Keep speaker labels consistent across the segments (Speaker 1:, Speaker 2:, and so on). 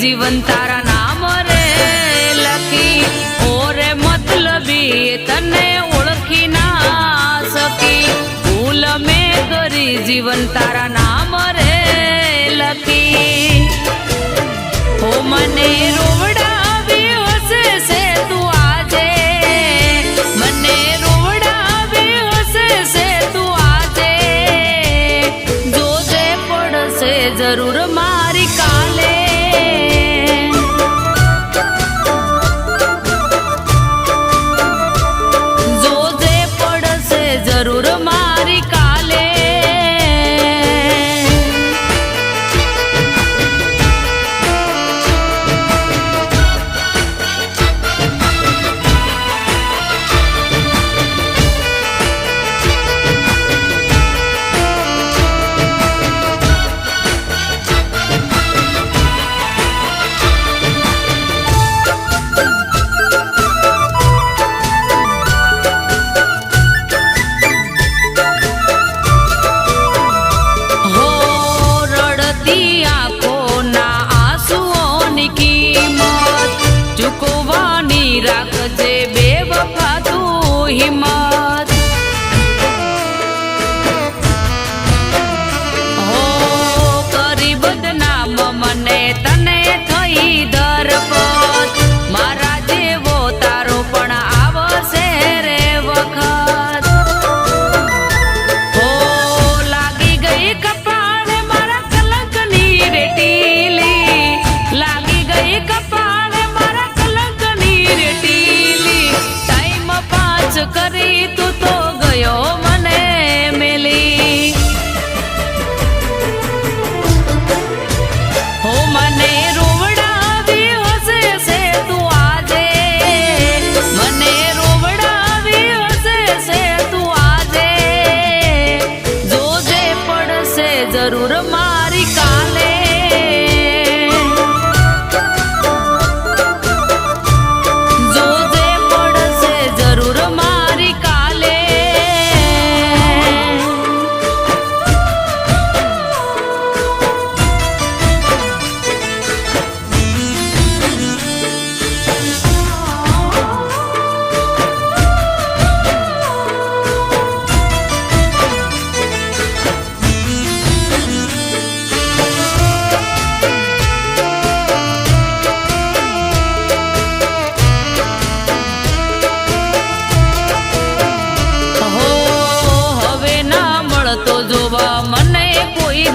Speaker 1: જીવન તારા નામ રે લખી. ઓરે રે મતલબી તને ઓળખી ના સકી ભૂલ મેં કરી જીવન તારા નામ રે લખી. ઓ મને રોવડા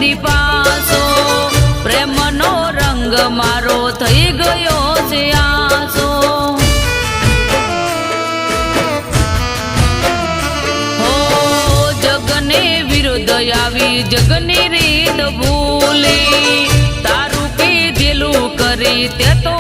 Speaker 1: દીપાસો પ્રેમનો રંગ મારો થઈ ગયો છે આસો. હો, જગને વિરુદ્ધ આવી જગની રીત ભૂલી, તારું કીધેલું કરી તે તો